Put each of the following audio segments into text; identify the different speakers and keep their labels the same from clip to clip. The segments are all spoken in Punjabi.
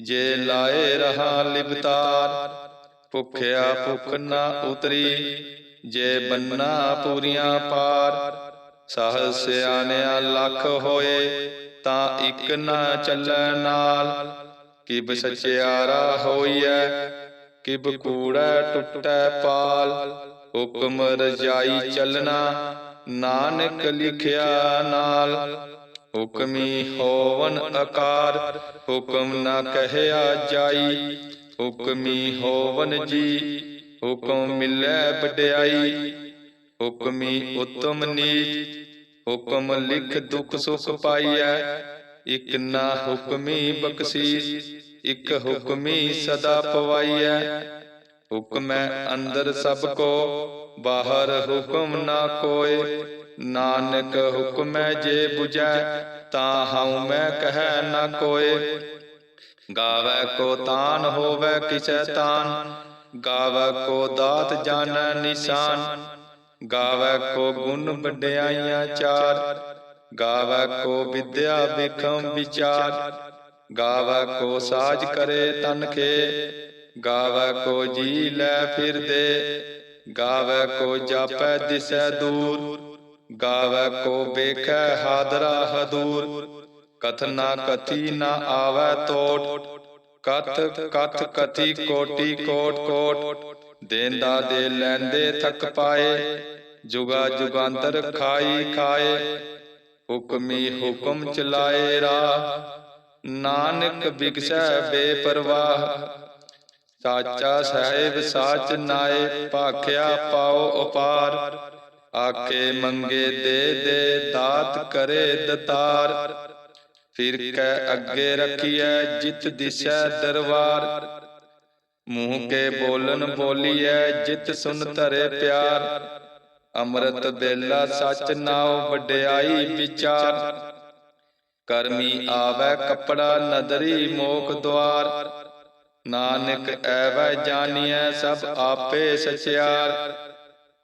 Speaker 1: ਜੇ ਲਾਏ ਰਹਾ ਲਿਬਤਾਰ ਭੁਖਿਆ ਭੁਖ ਨਾ ਉਤਰੀ, ਜੇ ਬੰਨਾ ਪੂਰੀਆਂ ਪਾਰ ਸਹਜ ਸਿਆਣਿਆ ਲੱਖ ਹੋਏ, ਤਾਂ ਇੱਕ ਨਾ ਚੱਲੈ ਨਾਲ। ਕਿ ਸਚਿਆਰਾ ਹੋਈਐ, ਕਿਬ ਕੂੜਾ ਟੁੱਟੈ ਪਾਲ। ਹੁਕਮ ਰਜਾਈ ਚੱਲਣਾ, ਨਾਨਕ ਲਿਖਿਆ ਨਾਲ। ਹੁਕਮੀ ਹੋਵਨ ਆਕਾਰ ਹੁਕਮ ਨਾ ਕਹਿਆ ਜਾਈ। ਹੁਕਮੀ ਹੋਵਨ ਜੀ ਹੁਕਮ ਮਿਲੈ ਵਡਿਆਈ। ਹੁਕਮੀ ਉਤਮ ਨੀਚ ਹੁਕਮ ਲਿਖ ਦੁਖ ਸੁਖ ਪਾਈਐ। ਇਕ ਨਾ ਹੁਕਮੀ ਬਖਸ਼ੀਸ ਇਕ ਹੁਕਮੀ ਸਦਾ ਪਵਾਈਐ। ਹੁਕਮੈ ਅੰਦਰ ਸਭ ਕੋ ਬਾਹਰ ਹੁਕਮ ਨਾ ਕੋਏ। ਨਾਨਕ ਹੁਕਮੈ ਜੇ 부ਜੈ ਤਾਂ ਹਉ ਮੈਂ ਕਹੈ ਨਾ ਕੋਏ। ਗਾਵੈ ਕੋ ਤਾਨ ਹੋਵੈ ਕਿਸੈ ਤਾਨ, ਗਾਵੈ ਕੋ ਦਾਤ ਜਾਣੈ ਨਿਸ਼ਾਨ। ਗਾਵੈ ਕੋ ਗੁਣ ਵਡਿਆਈਆਂ ਚਾਰ, ਗਾਵੈ ਕੋ ਵਿਦਿਆ ਵਿਖਮ ਵਿਚਾਰ। ਗਾਵੈ ਕੋ ਸਾਜ ਕਰੇ ਤਨ ਖੇ, ਗਾਵੈ ਕੋ ਜੀ ਲੈ ਫਿਰਦੇ ਗਾਵੈ ਕੋ ਜਾਪੈ ਦਿਸੈ ਦੂਰ। ਗਾਵੈ ਕੋ ਵੇਖੈ ਹਾਦਰਾ ਹਦੂਰ ਕਥਨਾ ਕਥੀ ਨਾ ਆਵੈ ਤੋਟ, ਕਥ ਕਥ ਕਥੀ ਕੋਟੀ ਕੋਟ ਕੋਟ, ਦੇਂਦਾ ਦੇ ਲੈਂਦੇ ਥਕ ਪਾਏ, ਜੁਗਾ ਜੁਗਾਂਤਰ ਖਾਈ ਖਾਏ, ਹੁਕਮੀ ਹੁਕਮ ਚਲਾਏ ਰਾ ਨਾਨਕ ਬਿਗਸੈ ਬੇਪਰਵਾਹ, ਸਾਚਾ ਸਾਹਿਬ ਸਾਚ ਨਾਏ, ਭਾਖਿਆ ਪਾਓ ਉਪਾਰ ਆਕੇ ਮੰਗੇ ਦੇ ਦੇ ਦਾਤ ਕਰੇ ਦਤਾਰ। ਫਿਰ ਕੈ ਅੱਗੇ ਰਖੀਐ ਜਿਤ ਦਿਸੈ ਦਰਬਾਰ ਮੂੰਹ ਕੇ ਬੋਲਨ ਬੋਲੀਐ ਜਿਤ ਸੁਨ ਧਰੇ ਪਿਆਰ। ਅੰਮ੍ਰਿਤ ਬੇਲਾ ਸਚ ਨਾਉ ਵਡਿਆਈ ਵਿਚਾਰ। ਕਰਮੀ ਆਵੈ ਕਪੜਾ ਨਦਰੀ ਮੋਖ ਦਵਾਰ ਨਾਨਕ ਐਵੈ ਜਾਣੀਐ ਸਭ ਆਪੇ ਸਚਿਆਰ।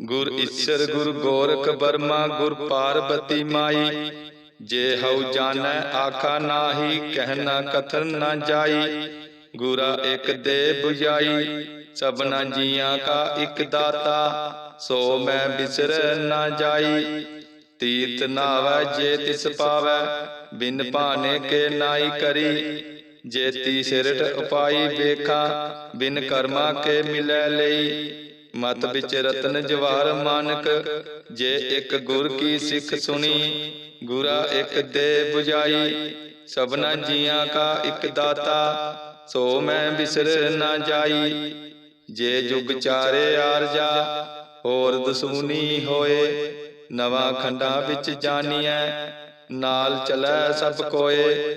Speaker 1: ਗੁਰ ਈਸ਼ਰ ਗੁਰ ਗੋਰਖ ਬਰਮਾ ਗੁਰ ਪਾਰਬਤੀ ਮਾਈ। ਜੇ ਹਉ ਜਾਣੈ ਆਖਾ ਨਾਹੀ ਕਹਿਣਾ ਕਥਨ ਨਾ ਜਾਈ। ਗੁਰਾ ਇਕ ਦੇ 부ਜਾਈ ਸਭਨਾ ਜੀਆਂ ਕਾ ਇਕ ਦਾਤਾ। ਸੋ ਮੈਂ ਬਿਸਰ ਨਾ ਜਾਈ। ਤੀਰਤ ਨਾਵੈ ਜੇ ਤਿਸ ਪਾਵੈ। ਬਿਨ ਭਾਨੇ ਕੇ ਨਾਈ ਕਰੀ। ਜੇ ਤੀ ਸਿਰਟ ਉਪਾਈ ਵੇਖਾ। ਬਿਨ ਕਰਮਾ ਕੇ ਮਿਲੈ ਲਈ। ਮਤ ਵਿੱਚ ਰਤਨ ਜਵਾਰ ਮਾਨਕ ਜੇ ਇੱਕ ਗੁਰ ਕੀ ਸਿੱਖ ਸੁਣੀ ਗੁਰਾ ਇੱਕ ਦੇ 부ਜਾਈ ਸਭਨਾ ਜੀਆਂ ਕਾ ਇੱਕ ਦਾਤਾ ਸੋ ਮੈਂ ਬਿਸਰ ਨਾ ਜਾਈ। ਜੇ ਜੁਗ ਚਾਰੇ ਆਰਜਾ ਹੋਰ ਦਸੂਨੀ ਹੋਏ। ਨਵਾਂ ਖੰਡਾਂ ਵਿੱਚ ਜਾਣੀਐ ਨਾਲ ਚਲੈ ਸਭ ਕੋਏ।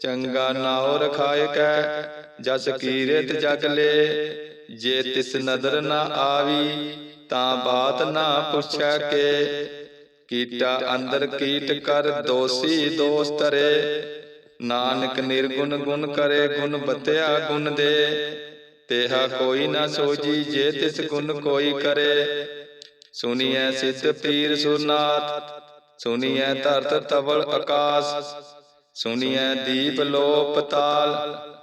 Speaker 1: ਚੰਗਾ ਨਾਉ ਰਖਾਇ ਕੈ ਜਸ ਕੀਰਤ ਜਗ ਲੇ। ਜੇ ਤਿਸ ਨਦਰ ਨਾ ਆਵੀ, ਤਾਂ ਬਾਤ ਨਾ ਪੁੱਛੈ ਕੇ। ਕੀਟਾ ਅੰਦਰ ਕੀਟ ਕਰ, ਦੋਸੀ ਦੋਸ ਤਰੇ ਨਾਨਕ ਨਿਰਗੁਣ ਗੁਣ ਕਰੇ, ਗੁਣ ਬਤਿਆ ਗੁਣ ਦੇ। ਤੇਹਾ ਕੋਈ ਨਾ ਸੋਜੀ ਜੇ ਤਿਸ ਗੁਣ ਕੋਈ ਕਰੇ। ਸੁਨੀਐ ਸਿੱਧ ਪੀਰ ਸੁਰਨਾਥ, ਸੁਨੀਐ ਧਰਤ ਤਵਲ ਆਕਾਸ ਸੁਨੀਐ ਦੀਪ ਲੋਪ ਤਾਲ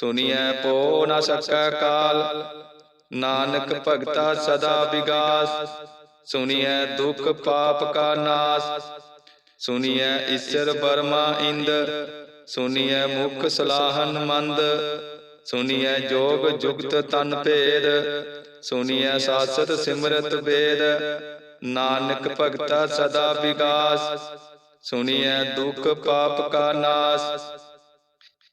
Speaker 1: ਸੁਨੀਐ ਪੋ ਨ ਸਕੈ ਕਾਲ। ਨਾਨਕ ਭਗਤਾ ਸਦਾ ਵਿਗਾਸ। ਸੁਨੀਐ ਦੁਖ ਪਾਪ ਕਾ ਨਾਸ। ਸੁਨੀਐ ਈਸ਼ਰ ਬਰਮਾ ਇੰਦ। ਸੁਨੀਐ ਮੁਖ ਸਲਾਹਨ ਮੰਦ। ਸੁਨੀਐ ਜੋਗ ਜੁਗਤ ਤਨ ਭੇਦ। ਸੁਨੀਐ ਸਾਸਤ ਸਿਮਰਤ ਵੇਦ। ਨਾਨਕ ਭਗਤਾ ਸਦਾ ਵਿਗਾਸ। ਸੁਨੀਐ ਦੁਖ ਪਾਪ ਕਾ ਨਾਸ।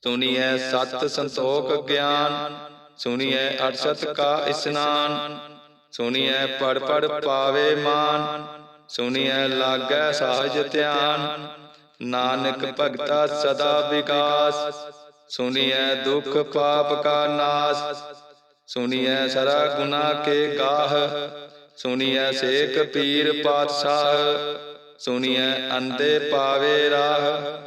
Speaker 1: ਸੁਨੀਐ ਸਤ ਸੰਤੋਖ ਗਿਆਨ ਸੁਨੀਐ ਅਰਸਤ ਕਾ ਇਸਨਾਨ ਸੁਨੀਐ ਪੜ ਪੜ ਪਾਵੇ ਮਾਨ ਸੁਨੀਐ ਲਾਗੈ ਸਾਜ ਧਿਆਨ, ਨਾਨਕ ਭਗਤਾ ਸਦਾ ਵਿਕਾਸ ਸੁਨੀਐ ਦੁਖ ਪਾਪ ਕਾ ਨਾਸ ਸੁਨੀਐ ਸਰਾ ਗੁਨਾ ਕੇ ਗਾਹ ਸੁਨੀਐ ਸੇਖ ਪੀਰ ਪਾਤਸ਼ਾਹ ਸੁਨੀਐ ਅੰਦੇ ਪਾਵੇ ਰਾਹ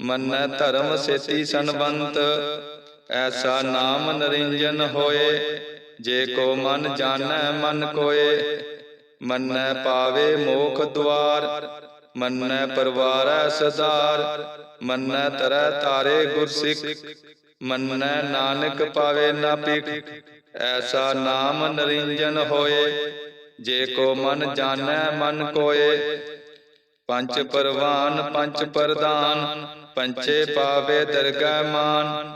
Speaker 1: ਮੰਨੈ ਧਰਮ ਸੇਤੀ ਸੰਬੰਤ, ਐਸਾ ਨਾਮ ਨਰਿੰਜਨ ਹੋਏ, ਜੇ ਕੋ ਮਨ ਜਾਣੈ ਮਨ ਕੋਏ। ਮੰਨੈ ਪਾਵੇ ਮੋਖ ਦੁਆਰ, ਮੰਨੈ ਪਰਵਾਰੈ ਸਦਾਰ। ਮੰਨੈ ਤਰੈ ਤਾਰੇ ਗੁਰ ਸਿੱਖ ਮੰਨੈ ਨਾਨਕ ਪਾਵੇ ਨਾ ਪਿਕ ਐਸਾ ਨਾਮ ਨਰਿੰਜਨ ਹੋਏ, ਜੇ ਕੋ ਮਨ ਜਾਣੈ ਮਨ ਕੋਏ। ਪੰਜ ਪਰਵਾਨ, ਪੰਜ ਪਰਦਾਨ ਪੰਚੇ ਪਾਵੇ ਦਰਗਹਿ ਮਾਨ,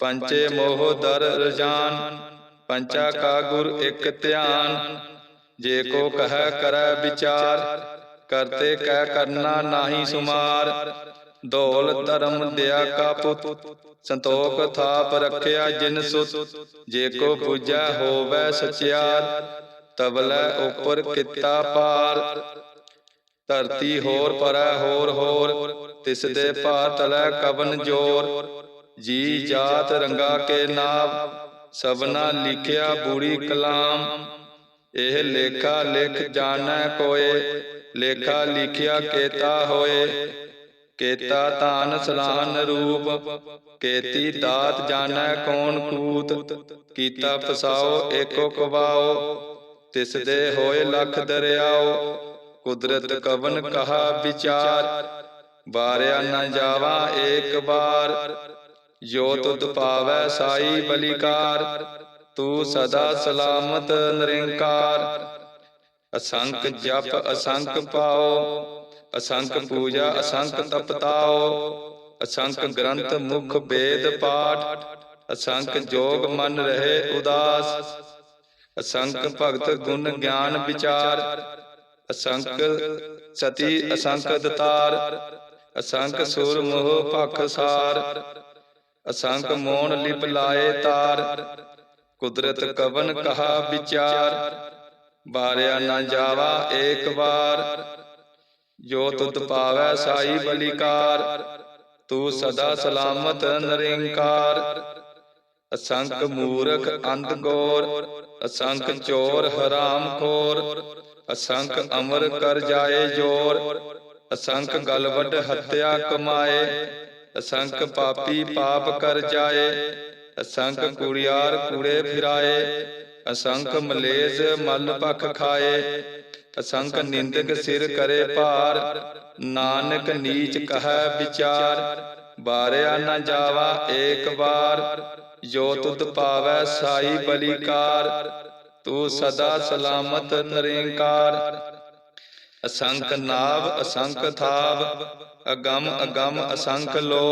Speaker 1: ਪੰਚੇ ਮੋਹ ਦਰ ਰਜਾਨ, ਪੰਚਾ ਕਾ ਗੁਰ ਇਕ ਧਿਆਨ। ਜੇ ਕੋ ਕਹੈ ਕਰੈ ਵਿਚਾਰ, ਕਰਤੇ ਕਹਿ ਕਰਨਾ ਨਾਹੀ ਸੁਮਾਰ। ਦੌਲ ਧਰਮ ਦਿਆ ਕਾ ਪੁੱਤ, ਸੰਤੋਖ ਥਾਪ ਰੱਖਿਆ ਜਿਨ ਸੁਤ। ਜੇ ਕੋ ਪੂਜੈ ਹੋਵੇ ਸਚਿਆਰ ਤਬਲੇ ਉਪਰ ਕੀਤਾ ਪਾਰ ਧਰਤੀ ਹੋਰ ਪਰੈ ਹੋਰ ਹੋਰ, ਤਿਸ ਦੇ ਭਾ ਤਲੈ ਕਵਨ ਜੋਰ। ਜੀ ਜਾਤ ਰੰਗਾ ਕੇ ਨਾਮ ਸਭਨਾ ਲਿਖਿਆ ਬੂੜੀ ਕਲਾਮ। ਇਹ ਲੇਖਾ ਲਿਖ ਜਾਣੈ ਕੋਏ, ਲੇਖਾ ਲਿਖਿਆ ਕੇਤਾ ਹੋਏ। ਕੇਤਾ ਤਾਨ ਸਲਾਨ ਰੂਪ, ਕੇਤੀ ਦਾਤ ਜਾਣੈ ਕੌਣ ਕੂਤ। ਕੀਤਾ ਫਸਾਓ ਏਕੋ ਕਵਾਓ, ਤਿਸ ਦੇ ਹੋਏ ਲਖ ਦਰਿਆਓ। ਕੁਦਰਤ ਕਵਨ ਕਹਾ ਵਿਚਾਰ ਬਾਰਿਆ ਨ ਜਾਵਾ ਏਕ ਬਾਰ ਜੋ ਤੁਧ ਪਾਵੈ ਸਾਈ ਬਲਿਕਾਰ, ਤੂੰ ਸਦਾ ਸਲਾਮਤ ਨਿਰੰਕਾਰ। ਅਸੰਖ ਜਪ ਅਸੰਖ ਪਾਓ, ਅਸੰਖ ਪੂਜਾ ਅਸੰਖ ਤਪਤਾਓ। ਅਸੰਖ ਗ੍ਰੰਥ ਮੁਖ ਵੇਦ ਪਾਠ, ਅਸੰਖ ਜੋਗ ਮਨ ਰਹੇ ਉਦਾਸ। ਅਸੰਖ ਭਗਤ ਗੁਣ ਗਿਆਨ ਵਿਚਾਰ ਅਸੰਖ ਸਤੀ ਅਸੰਖ ਦਤਾਰ ਅਸੰਖ ਸੁਰ ਮੋਹ ਭਖ ਸਾਰ ਅਸੰਖ ਮੋਣ ਲਿਪ ਲਾਏ ਤਾਰ ਕੁਦਰਤ ਕਵਨ ਕਹਾ ਵਿਚਾਰ ਬਾਰਿਆ ਨਾ ਜਾਵਾ ਏਕ ਵਾਰ ਜੋ ਤੁਧ ਪਾਵੈ ਸਾਈ ਬਲਿਕਾਰ ਤੂੰ ਸਦਾ ਸਲਾਮਤ ਨਿਰੰਕਾਰ। ਅਸੰਖ ਮੂਰਖ ਅੰਧ ਗੋਰ ਅਸੰਖ ਚੋਰ ਹਰਾਮ ਖੋਰ। ਅਸੰਖ ਅਮਰ ਕਰ ਜਾਏ ਜੋਰ, ਅਸੰਖ ਗਲਵਟ ਵੱਡ ਹੱਤਿਆ ਕਮਾਏ, ਅਸੰਖ ਪਾਪੀ ਪਾਪ ਕਰ ਜਾਏ, ਅਸੰਖ ਕੁੜਿਆਰ ਕੂੜੇ ਫਿਰਾਏ, ਅਸੰਖ ਮਲੇਜ ਮਲ ਪਖ ਖਾਏ, ਅਸੰਖ ਨਿੰਦਕ ਸਿਰ ਕਰੇ ਭਾਰ, ਨਾਨਕ ਨੀਚ ਕਹੈ ਵਿਚਾਰ, ਬਾਰਿਆ ਨਾ ਜਾਵਾ ਏਕ ਵਾਰ, ਜੋ ਤੁਧ ਪਾਵੈ ਸਾਈ ਬਲੀਕਾਰ ਤੂੰ ਸਦਾ ਸਲਾਮਤ, ਨਿਰੰਕਾਰ। ਅਸੰਖ ਨਾਭ ਅਸੰਖ ਥਾਵ। ਅਗੰਮ ਅਗੰਮ, ਅਸੰਖ ਲੋ।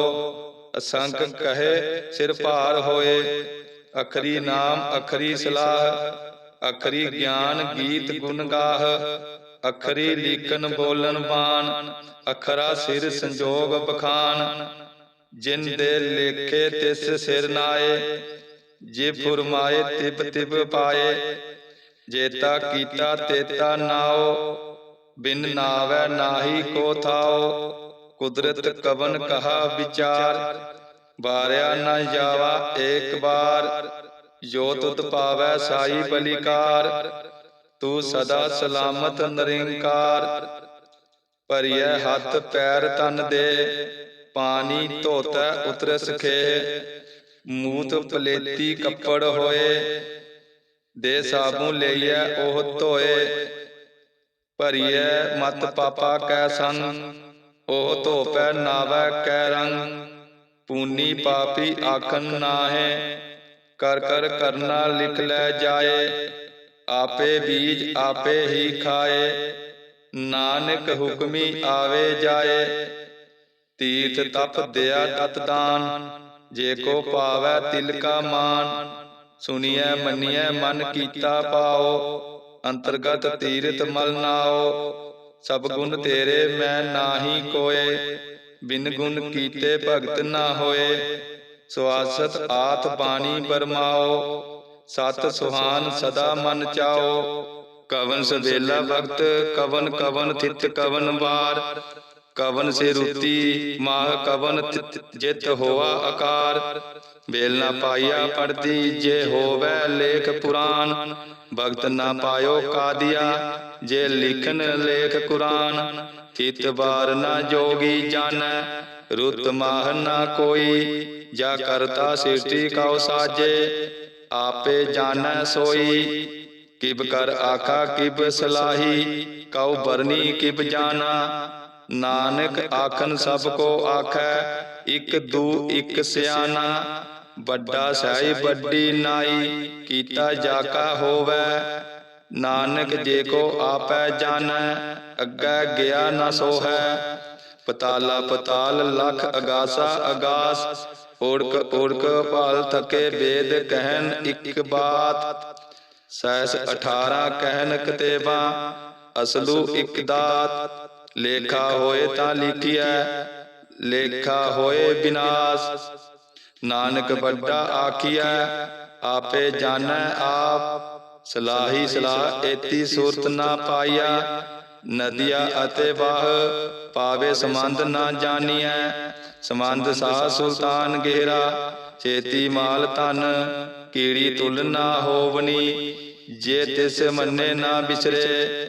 Speaker 1: ਅਸੰਖ ਕਹੇ, ਸਿਰ ਭਾਰ ਹੋਏ। ਅਖਰੀ ਨਾਮ, ਅਖਰੀ ਸਲਾਹ। ਅਖਰੀ ਗਿਆਨ, ਗੀਤ ਗੁਣ ਗਾਹ। ਅਖਰੀ ਲੀਕਨ ਬੋਲਨ ਬਾਣ। ਅਖਰਾ ਸਿਰ ਸੰਜੋਗ ਬਖਾਨ। ਜਿਨ ਦੇ ਲੇਖੇ ਤਿਸ ਸਿਰ ਨਾਏ, ਜੇ ਫੁਰਮਾਏ, ਤਿਪ ਤਿਪ ਪਾਏ। ਜੇਤਾ ਕੀਤਾ ਤੇਤਾ ਨਾਉ ਬਿਨ ਨਾਵੈ ਨਾਹੀ ਕੋ ਥਾਉ ਕੁਦਰਤ ਕਵਨ ਕਹਾ ਵਿਚਾਰ। ਬਾਰਿਆ ਨ ਜਾਵਾ ਏਕ ਬਾਰ ਜੋ ਤੁਧ ਪਾਵੈ ਸਾਈ ਬਲਿਕਾਰ। ਤੂੰ ਸਦਾ ਸਲਾਮਤ ਨਿਰੰਕਾਰ। ਭਰੀਐ ਹੱਥ ਪੈਰ ਤਨ ਦੇ। ਪਾਣੀ ਧੋਤੈ ਉਤਰਸ ਖੇ। ਮੂਤ ਪਲੇਤੀ ਕੱਪੜ ਹੋਏ। ਦੇ ਸਾਬੂ ਲਈਐ ਉਹ ਧੋਏ ਭਰੀਐ ਮਤ ਪਾਪਾ ਕੈ ਸੰਗ ਉਹ ਧੋਪੈ ਨਾਵੈ ਕੈ ਰੰਗ। ਪੂਨੀ ਪਾਪੀ ਆਖਨ ਨਾਹੇ। ਕਰ ਕਰ ਕਰਨਾ ਲਿਖ ਲੈ ਜਾਏ। ਆਪੇ ਬੀਜ ਆਪੇ ਹੀ ਖਾਏ। ਨਾਨਕ ਹੁਕਮੀ ਆਵੇ ਜਾਏ। ਤੀਰਥ ਤਪ ਦਿਆ ਤਤ ਦਾਨ। ਜੇ ਕੋ ਪਾਵੈ ਤਿਲ ਕਾ ਮਾਨ। ਸੁਣੀਐ ਮੰਨੀਐ ਮਨ ਕੀਤਾ ਪਾਓ। ਅੰਤਰਗਤ ਤੀਰਥ ਮਲ ਨਾਓ। ਸਭ ਗੁਣ ਤੇਰੇ ਮੈਂ ਨਾਹੀ ਕੋਏ। ਬਿਨ ਗੁਣ ਕੀਤੇ ਭਗਤ ਨਾ ਹੋਏ। ਸਵਾਸਤ ਆਤ ਬਾਣੀ ਬਰਮਾਓ। ਸਤ ਸੁਹਾਨ ਸਦਾ ਮਨ ਚਾਓ। ਕਵਨ ਸਵੇਲਾ ਵਕਤ ਕਵਨ ਕਵਨ ਥਿਤ ਕਵਨ ਵਾਰ। ਕਵਨ ਸੇ ਰੁਤੀ, ਮਾਹ ਕਵਨ ਤਿਤ ਜਿਤ ਹੋਆ ਆਕਾਰ। ਬੇਲ ਨਾ ਪਾਈਆ ਪੜਦੀ ਜੇ ਹੋਵੇ ਲੇਖ ਪੁਰਾਨ। ਭਗਤ ਨਾ ਪਾਇਓ ਕਾਦੀਆ, ਜੇ ਲਿਖਨ ਲੇਖ ਕੁਰਾਨ। ਤਿਤ ਬਾਰ ਨਾ ਜੋਗੀ ਜਾਣੈ ਰੁਤ ਮਾਹ ਨਾ ਕੋਈ। ਜਾ ਕਰਤਾ ਸਿਰਟੀ ਕਉ ਸਾਜੇ, ਆਪੇ ਜਾਣੈ ਸੋਈ। ਕਿਬ ਕਰ ਆਖਾ, ਕਿਬ ਸਲਾਹੀ, ਕਉ ਬਰਨੀ ਕਿਬ ਜਾਣਾ ਨਾਨਕ ਆਖਨ ਸਭ ਕੋ ਆਖੈ ਇਕ ਦੂ ਇਕ ਸਿਆਣਾ ਵੱਡਾ ਸਹਿ ਵੱਡੀ ਨਾਈ ਕੀਤਾ ਜਾਕਾ ਹੋਵੇ। ਨਾਨਕ ਜੇ ਕੋ ਆਪੈ ਜਾਣੈ ਅੱਗੇ ਗਿਆ ਨਾ ਸੋਹੈ। ਪਤਾਲਾ ਪਤਾਲ ਲਖ ਅਗਾਸਾ ਅਗਾਸ ਓੜਕ ਓੜਕ ਭਾਲ ਥਕੇ ਵੇਦ ਕਹਿਨ ਇੱਕ ਬਾਤ। ਸੈਸ 18 ਕਹਿਨ ਕਤੇਬਾ ਅਸਲੂ ਇੱਕ ਦਾਤ। ਲੇਖਾ ਹੋਏ ਤਾਂ ਲਿਖਿਐ, ਲੇਖਾ ਹੋਏ ਬਿਨਾਸ਼। ਨਾਨਕ ਵੱਡਾ ਆਖਿਆ ਆਪੇ ਜਾਣੈ ਆਪ। ਸਲਾਹੀ ਸਲਾਹ ਏਤੀ ਸੂਰਤ ਨਾ ਪਾਇਆ ਨਦੀਆਂ ਅਤੇ ਵਾਹ ਪਾਵੇ ਸਮੰਦ ਨਾ ਜਾਣੀਐ। ਸਮੰਦ ਸਾਹ ਸੁਲਤਾਨ ਗਹਿਰਾ ਚੇਤੀ ਮਾਲ ਤਨ ਕੀੜੀ ਤੁਲ ਨਾ ਹੋਵਨੀ। ਜੇ ਤਿਸ ਮੰਨੇ ਨਾ ਵਿਸਰੇ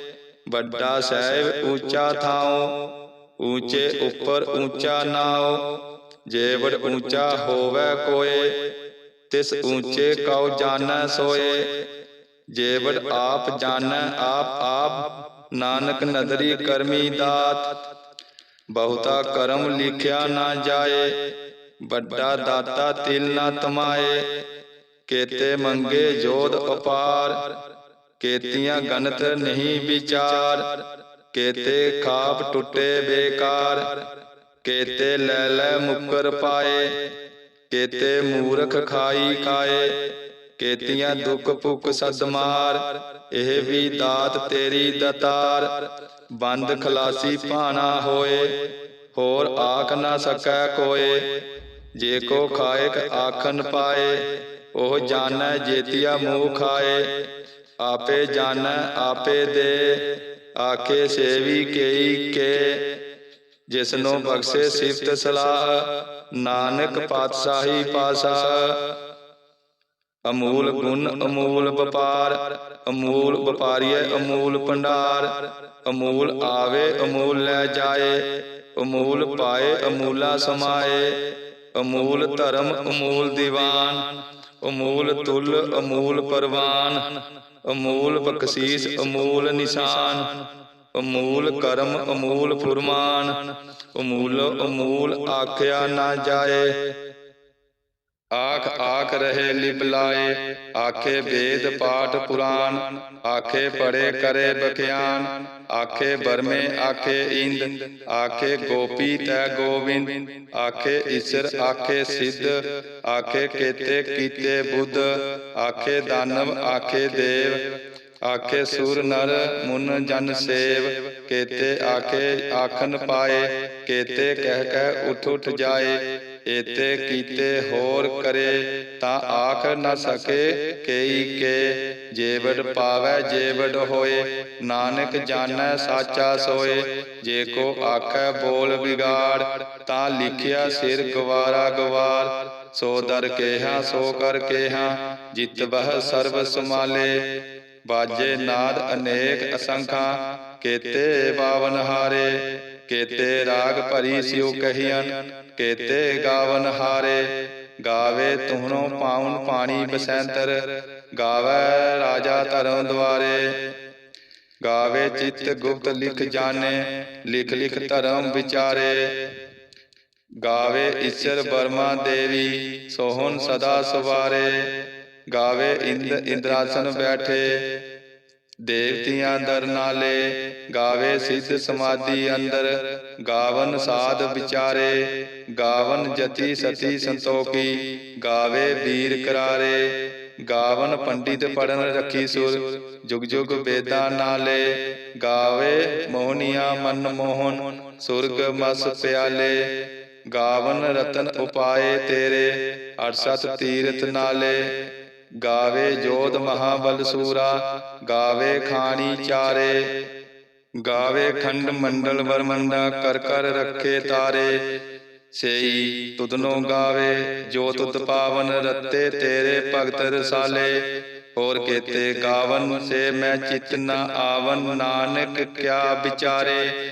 Speaker 1: ਵੱਡਾ ਸਾਹਿਬ ਉੱਚਾ ਥਾਉ, ਉੱਚੇ ਉੱਪਰ ਉੱਚਾ ਨਾਉ, ਜੇ ਵਡ ਉੱਚਾ ਹੋਵੇ ਕੋਏ, ਤਿਸ ਉੱਚੇ ਕਉ ਜਾਣੈ ਸੋਏ। ਜੇ ਵਡ ਆਪ ਜਾਣੈ, ਆਪ ਆਪ ਨਾਨਕ ਨਦਰੀ ਕਰਮੀ ਦਾਤ। ਬਹੁਤਾ ਕਰਮ ਲਿਖਿਆ ਨਾ ਜਾਏ, ਵੱਡਾ ਦਾਤਾ ਤਿਲ ਨਾ ਤਮਾਏ। ਕੇਤੇ ਮੰਗੇ ਜੋਧ ਅਪਾਰ ਕੇਤੀਆਂ ਗਨਤ ਨਹੀਂ ਵਿਚਾਰ, ਕੇਤੇ ਖਾਪ ਟੁੱਟੇ ਬੇਕਾਰ, ਕੇਤੇ ਲੈ ਲੈ ਮੁਕਰ ਪਾਏ, ਕੇਤੇ ਮੂਰਖ ਖਾਈ ਕਾਏ ਕੇਤੀਆਂ ਦੁੱਖ ਭੁੱਖ ਸਦਮਾਰ, ਇਹ ਵੀ ਦਾਤ ਤੇਰੀ ਦਤਾਰ, ਬੰਦ ਖਲਾਸੀ ਭਾਣਾ ਹੋਏ, ਹੋਰ ਆਖ ਨਾ ਸਕੈ ਕੋਏ, ਜੇ ਕੋ ਖਾਇਕ ਆਖਨ ਪਾਏ, ਉਹ ਜਾਣੈ ਜੇਤੀਆ ਮੂਹ ਖਾਏ। ਆਪੇ ਜਾਣੈ ਆਪੇ ਦੇ। ਆਖੇ ਸੇਵੀ ਕੇਈ ਕੇ। ਜਿਸਨੂੰ ਬਖਸ਼ੇ ਸਿਫਤ ਸਲਾਹ। ਨਾਨਕ ਪਾਤਸ਼ਾਹੀ ਪਾਸਾ। ਅਮੂਲ ਗੁਣ ਅਮੂਲ ਵਪਾਰ। ਅਮੂਲ ਵਪਾਰੀਏ ਅਮੂਲ ਭੰਡਾਰ। ਅਮੂਲ ਆਵੇ ਅਮੂਲ ਲੈ ਜਾਏ। ਅਮੂਲ ਪਾਏ ਅਮੂਲਾ ਸਮਾਏ। ਅਮੂਲ ਧਰਮ ਅਮੂਲ ਦੀਵਾਨ। ਅਮੂਲ ਤੁਲ ਅਮੂਲ ਪਰਵਾਨ। ਅਮੂਲ ਬਖਸ਼ੀਸ ਅਮੂਲ ਨਿਸ਼ਾਨ ਅਮੂਲ ਕਰਮ ਅਮੂਲ ਫੁਰਮਾਨ ਅਮੂਲ ਅਮੂਲ ਆਖਿਆ ਨਾ ਜਾਏ। ਆਖ ਆਖ ਰਹੇ ਲਿਬਲਾਏ, ਆਖੇ ਵੇਦ ਪਾਠ ਪੁਰਾਣ, ਆਖੇ ਪੜੇ ਕਰੇ ਬਖਿਆਨ, ਆਖੇ ਬਰਮੇ, ਆਖੇ ਇੰਦ, ਆਖੇ ਗੋਪੀ ਤੈ ਗੋਬਿੰਦ ਆਖੇ ਈਸ਼ਰ, ਆਖੇ ਸਿੱਧ, ਆਖੇ ਕੇਤੇ ਕੀਤੇ ਬੁੱਧ, ਆਖੇ ਦਾਨਵ, ਆਖੇ ਦੇਵ, ਆਖੇ ਸੂਰ ਨਰ ਮੁਨ ਜਨ ਸੇਵ, ਕੇਤੇ ਆਖੇ ਆਖਨ ਪਾਏ, ਕੇਤੇ ਕਹਿ ਕਹਿ ਉਠ ਉਠ ਜਾਏ ਏਤੇ ਕੀਤੇ ਹੋਰ ਕਰੇ ਤਾਂ ਆਖ ਨ ਸਕੇ ਕੇਈ ਕੇ। ਜੇਵੜ ਪਾਵੈ, ਜੇਵੜ ਹੋਏ, ਨਾਨਕ ਜਾਣੈ, ਸਾਚਾ ਸੋਏ। ਜੇ ਕੋ ਆਖੈ ਬੋਲ ਵਿਗਾੜ, ਤਾਂ ਲਿਖਿਆ ਸਿਰ ਗਵਾਰਾ ਗਵਾਰ। ਸੋ ਦਰ ਕੇਹਾ, ਸੋ ਕਰ ਕੇਹਾ, ਜਿਤ ਬਹ ਸਰਬ ਸਮਾਲੇ ਬਾਜੇ ਨਾਦ ਅਨੇਕ ਅਸੰਖਾਂ, ਕੇਤੇ ਬਾਵਨ ਹਾਰੇ। ਕੇਤੇ ਰਾਗ ਭਰੀ ਸਿਉ ਕਹੀਆਂ ਕੇਤੇ ਗਾਵਨ ਹਾਰੇ, ਗਾਵੇ ਤੁਹਨੋ ਪਾਉਨ ਪਾਣੀ ਬਸੰਤਰ, ਗਾਵੇ ਰਾਜਾ ਧਰਮ ਦੁਆਰੇ। ਗਾਵੇ ਚਿੱਤ ਗੁਪਤ ਲਿਖ ਜਾਣੇ, ਲਿਖ ਲਿਖ ਧਰਮ ਵਿਚਾਰੇ। ਗਾਵੇ ਈਸ਼ਰ ਬਰਮਾ ਦੇਵੀ, ਸੋਹਣ ਸਦਾ ਸਵਾਰੇ। ਗਾਵੇ ਇੰਦ ਇੰਦਰਾਸਨ ਬੈਠੇ ਦੇਵਤਿਆਂ ਦਰ ਨਾਲੇ, ਗਾਵੇ ਸਿੱਧ ਸਮਾਧੀ ਅੰਦਰ, ਗਾਵਨ ਸਾਧ ਵਿਚਾਰੇ, ਗਾਵਨ ਜਤੀ ਸਤੀ ਸੰਤੋਖੀ, ਗਾਵੇ ਵੀਰ ਕਰਾਰੇ, ਗਾਵਨ ਪੰਡਿਤ ਪੜਨ ਰੱਖੀ ਸੁਰ, ਜੁਗ ਜੁਗ ਵੇਦਾਂ ਨਾਲੇ, ਗਾਵੇ ਮੋਹਨੀਆਂ ਮਨ ਮੋਹਨ, ਸੁਰਗ ਮਸ ਪਿਆਲੇ, ਗਾਵਨ ਰਤਨ ਉਪਾਏ ਤੇਰੇ ਅਰਸਤ ਤੀਰਥ ਨਾਲੇ ਗਾਵੇ ਜੋਧ ਮਹਾਬਲ ਸੂਰਾ, ਗਾਵੇ ਖਾਣੀ ਚਾਰੇ, ਗਾਵੇ ਖੰਡ ਮੰਡਲ ਵਰਮੰਡਾ ਕਰ ਕਰ ਰੱਖੇ ਤਾਰੇ। ਸੇਈ ਤੁਧਨੋ ਗਾਵੇ ਜੋ ਤੁਧ ਪਾਵਨ, ਰਤੇ ਤੇਰੇ ਭਗਤ ਰਸਾਲੇ। ਹੋਰ ਕੇਤੇ ਗਾਵਨ, ਸੇ ਮੈਂ ਚਿਤ ਨ ਆਵਨ, ਨਾਨਕ ਕਿਆ ਵਿਚਾਰੇ।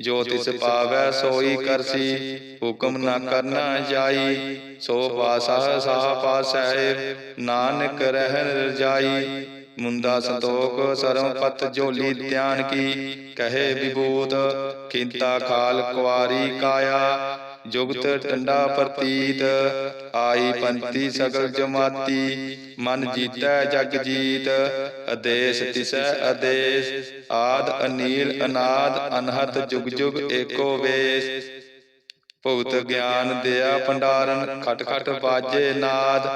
Speaker 1: ਜੋ ਤਿਸ ਪਾਵੈ ਸੋਈ ਕਰਸੀ ਹੁਕਮ ਨਾ ਕਰਨਾ ਜਾਈ। ਸੋ ਪਾਸਾ ਸਾਹ ਪਾਸੈ ਨਾਨਕ ਰਹਿਣ ਰਜਾਈ ਮੁੰਦਾ ਸੰਤੋਖ ਸਰਮ ਪਤ ਝੋਲੀ ਧਿਆਨ ਕੀ। ਕਹੇ ਵਿਭੂਤ ਖਿੰਤਾ ਖਾਲ ਕੁਆਰੀ ਕਾਇਆ। ਜੁਗਤ ਟੰਡਾ ਪ੍ਰਤੀਤ ਆਈ ਪੰਤੀ ਸਗਲ ਜਮਾਤੀ ਮਨ ਜੀਤੈ ਜਗ ਜੀਤ ਅਦੇਸ ਤਿਸੈ ਅਦੇਸ ਆਦ ਅਨੀਲ ਅਨਾਦ ਅਨਹਤ ਜੁਗ ਜੁਗ ਏਕੋ ਵੇਸ। ਭੁਗਤ ਗਿਆਨ ਦਿਆ ਭੰਡਾਰਨ ਖਟ ਖਟ ਬਾਜੇ ਨਾਦ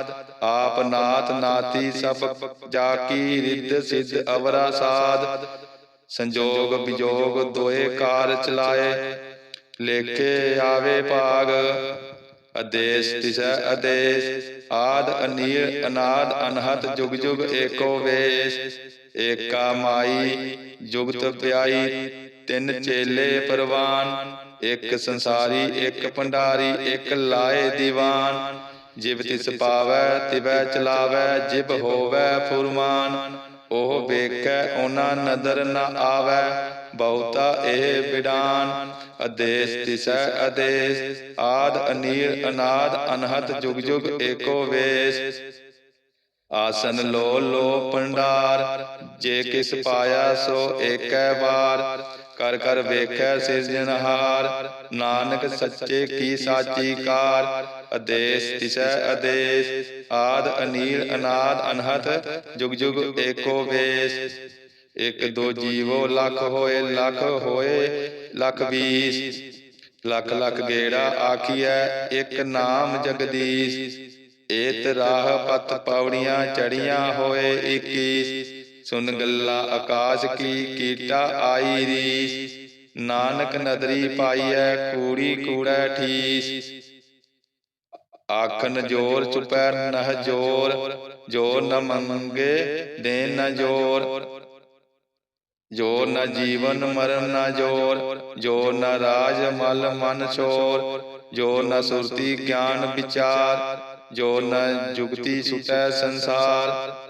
Speaker 1: ਆਪ ਨਾਥ ਨਾਤੀ ਸਭ ਜਾ ਕੀ ਰਿੱਧ ਸਿੱਧ ਅਵਰਾ ਸਾਧ। ਸੰਜੋਗ ਵਿਜੋਗ ਦੋਏ ਕਾਰ ਚਲਾਏ। ਲੇਖੇ ਆਵੇ ਭਾਗ ਅਦੇਸ ਤਿਸੈ ਅਦੇਸ ਆਦ ਅਨੀਲ ਅਨਾਦ ਅਨਹਤ, ਜੁਗ ਜੁਗ ਏਕੋ ਵੇਸ। ਏਕਾ ਮਾਈ, ਜੁਗਤ ਪਿਆਈ, ਤਿੰਨ ਚੇਲੇ ਪਰਵਾਨ। ਇੱਕ ਸੰਸਾਰੀ, ਇੱਕ ਭੰਡਾਰੀ, ਇੱਕ ਲਾਏ ਦੀਵਾਨ। ਜਿਵ ਤਿਸ ਪਾਵੈ, ਤਿਵੈ ਚਲਾਵੈ ਜਿਬ ਹੋਵੈ ਫੁਰਮਾਨ। ਉਹ ਵੇਖੈ, ਉਹਨਾਂ ਨਦਰ ਨ ਆਵੈ, ਬਹੁਤਾ ਇਹ ਵਿਡਾਨ। ਅਦੇਸ ਤਿਸੈ ਅਦੇਸ ਆਦ ਅਨੀਲ, ਅਨਾਦ ਅਨਹਤ ਜੁਗ ਜੁਗ ਏਕੋ ਵੇਸ। ਆਸਨ ਲੋ ਲੋ ਪੰਡਾਰ ਜੇ ਕਿਸ ਪਾਇਆ ਸੋ ਏਕੈ ਵਾਰ। ਕਰ ਕਰ ਵੇਖੈ ਸਿਰਜਣਹਾਰ, ਨਾਨਕ ਸੱਚੇ ਕੀ ਸਾਚੀ ਕਾਰ। ਅਦੇਸ ਤਿਸੈ ਅਦੇਸ ਆਦ ਅਨੀਲ ਅਨਾਦ ਅਨਹਤ ਜੁਗ ਜੁਗ ਏਕੋ ਵੇਸ। ਇਕ ਦੋ ਜੀਵੋ ਲੱਖ ਹੋਏ ਲੱਖ ਹੋਏ ਲੱਖ ਵੀਸ। ਲੱਖ ਲੱਖ ਗੇੜਾ ਆਖੀਐ ਇੱਕ ਨਾਮ ਜਗਦੀਸ਼। ਏਤ ਰਾਹ ਪਤ ਪੌੜੀਆਂ ਚੜੀਆਂ ਹੋਏ 21 ਸੁਨ ਗੱਲਾਂ ਆਕਾਸ਼ ਕੀ ਕੀਟਾ ਆਈ ਰੀਸ। ਨਾਨਕ ਨਦਰੀ ਪਾਈਐ ਕੂੜੀ ਕੂੜੈ ਠੀਸ। ਆਖਨ ਜੋਰ ਚੁਪੈ ਨਹ ਜੋਰ ਜੋਰ ਨ ਮੰਗੇ ਦੇ ਨ ਜੋਰ। ਜੋਰ। ਨ ਜੀਵਨ ਮਰਨ ਨ ਜੋਰ ਜੋਰ ਨ ਰਾਜ ਮਲ ਮਨ ਛੋਰ ਜੋਰ ਨ ਸੁਰਤੀ ਗਿਆਨ ਵਿਚਾਰ ਜੋ ਨ ਜੁਗਤੀ ਸੁਟੈ ਸੰਸਾਰ।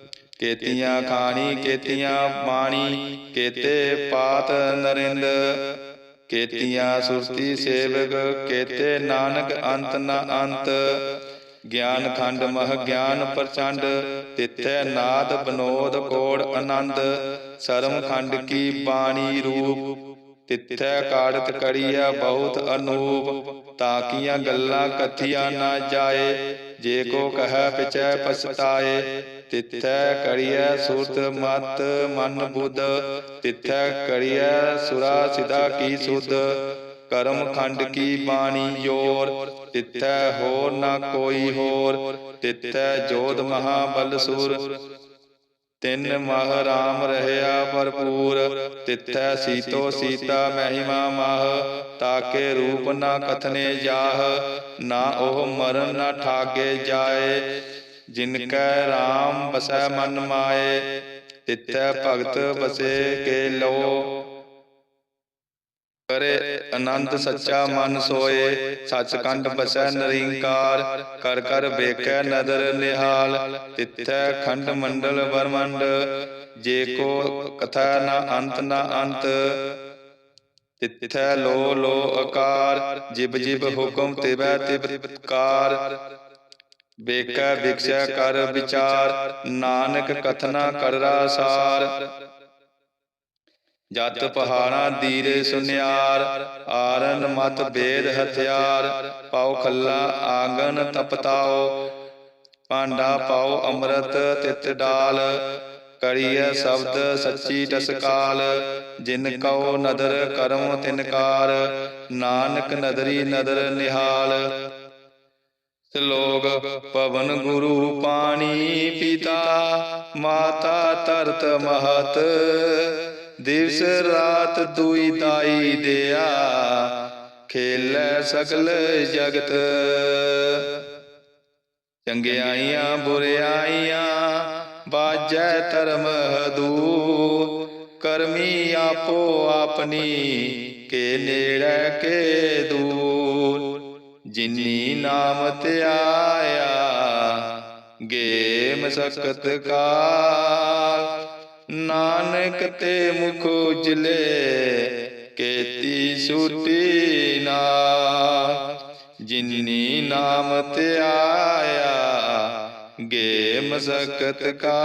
Speaker 1: ਕੇਤੀਆਂ ਖਾਣੀ ਕੇਤੀਆਂ ਬਾਣੀ ਕੇਤੇ ਪਾਤ ਨਰਿੰਦ। ਕੇਤੀਆਂ ਸੁਰਤੀ ਸੇਵਕ ਕੇਤੇ ਨਾਨਕ ਅੰਤ ਨ ਅੰਤ। ਗਿਆਨ ਖੰਡ ਮਹ ਗਿਆਨ ਪ੍ਰਚੰਡ। ਤਿੱਥੈ ਨਾਦ ਬਨੋਦ ਕੋੜ ਆਨੰਦ। ਸਰਮ ਖੰਡ ਕੀ ਬਾਣੀ ਰੂਪ। ਤਿੱਥੈ ਕਾੜਤ ਕੜੀਆ ਬਹੁਤ ਅਨੂਪ। ਤਾਕੀਆਂ ਗੱਲਾਂ ਕਥੀਆਂ ਨਾ ਜਾਏ। ਜੇ ਕੋ ਕਹੈ ਪਿਛੈ ਪਛਤਾਏ। ਤਿੱਥੈ ਕੜੀਐ ਸੁਰਤ ਮਤ ਮਨ ਬੁੱਧ, ਤਿੱਥੈ ਕੜੀਐ ਸੁਰਾ ਸਿਦਾ ਕੀ ਸੁਧ। ਕਰਮ ਖੰਡ ਕੀ ਬਾਣੀ ਜੋਰ ਤਿੱਥੈ ਹੋਰ ਨਾ ਕੋਈ ਹੋਰ, ਤਿੱਥੈ ਜੋਧ ਮਹਾਬਲ ਸੁਰ। ਤਿੰਨ ਮਹ ਰਾਮ ਰਹਿਆ ਭਰਪੂਰ, ਤਿੱਥੈ ਸੀਤੋ ਸੀਤਾ ਮਹਿਮਾ ਮਾਹ। ਤਾਕੇ ਰੂਪ ਨਾ ਕਥਨੇ ਜਾਹ, ਨਾ ਉਹ ਮਰਨ ਨਾ ਠਾਗੇ ਜਾਏ। ਜਿਨ ਕੈ ਰਾਮ ਬਸੈ ਮਨ ਮਾਏ ਤਿੱਥੈ ਭਗਤ ਬਸੇ ਕੇ ਲੋ। ਕਰੇ ਆਨੰਦ ਸੱਚਾ ਮਨ ਸੋਏ ਸੱਚਖੰਡ ਬਸੈ ਨਰਿੰਕਾਰ ਕਰ ਕਰ ਵੇਖੈ ਨਦਰ ਨਿਹਾਲ ਤਿੱਥੈ ਖੰਡ ਮੰਡਲ ਬਰਮੰਡ ਜੇ ਕੋ ਕਥਾ ਨਾ ਅੰਤ ਨਾ ਅੰਤ ਤਿੱਥੈ ਲੋ ਲੋ ਆਕਾਰ ਜਿਬ ਜਿਬ ਹੁਕਮ ਤਿਵੈ ਤਿਵਕਾਰ ਵੇਖੈ ਵਿਖਸੈ ਕਰ ਵਿਚਾਰ, ਨਾਨਕ ਕਥਨਾ ਕਰਰਾ ਸਾਰ। ਜਤ ਪਹਾੜਾਂ ਦੀਰੇ ਸੁਨਿਆਰ, ਆਰਨ ਮਤ ਬੇਦ ਹਥਿਆਰ, ਪਾਉ ਖੱਲਾ ਆਗਨ ਤਪਤਾਓ ਪਾਂਡਾ ਪਾਉ ਅੰਮ੍ਰਿਤ ਤਿਤ ਡਾਲ, ਕਰੀਐ ਸ਼ਬਦ ਸੱਚੀ ਟਸਕਾਲ, ਜਿਨ ਕਉ ਨਦਰ ਕਰਮ ਤਿਨਕਾਰ ਨਾਨਕ ਨਦਰੀ ਨਦਰ ਨਿਹਾਲ। ਸ਼ਲੋਕ ਪਵਨ ਗੁਰੂ ਪਾਣੀ ਪਿਤਾ, ਮਾਤਾ ਤਰਤ ਮਹਤ। ਦਿਵਸ ਰਾਤ ਦੁਈ ਦਾਈ ਦਿਆ, ਖੇਲੈ ਸ਼ਕਲ ਜਗਤ। ਚੰਗਿਆਈਆਂ ਬੁਰਿਆਈਆਂ ਬਾਜੈ ਧਰਮ ਹਦੂ। ਕਰਮੀ ਆਪੋ ਆਪਣੀ, ਕੇ ਨੇੜੇ, ਕੇ ਦੂਰ। ਜਿਨੀ ਨਾਮ ਧਿਆਇਆ ਗੇ ਮਸਕਤ ਕਾ ਨਾਨਕ ਤੇ ਮੁਖ ਉਜਲੇ ਕੇਤੀ ਛੁਟੀ ਨਾ ਜਿਨੀ ਨਾਮ ਧਿਆਇਆ ਗੇ ਮਸਕਤ ਕਾ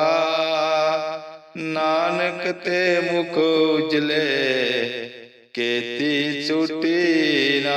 Speaker 1: ਨਾਨਕ ਤੇ ਮੁਖ ਉਜਲੇ ਕੇਤੀ ਛੁਟੀ ਨਾ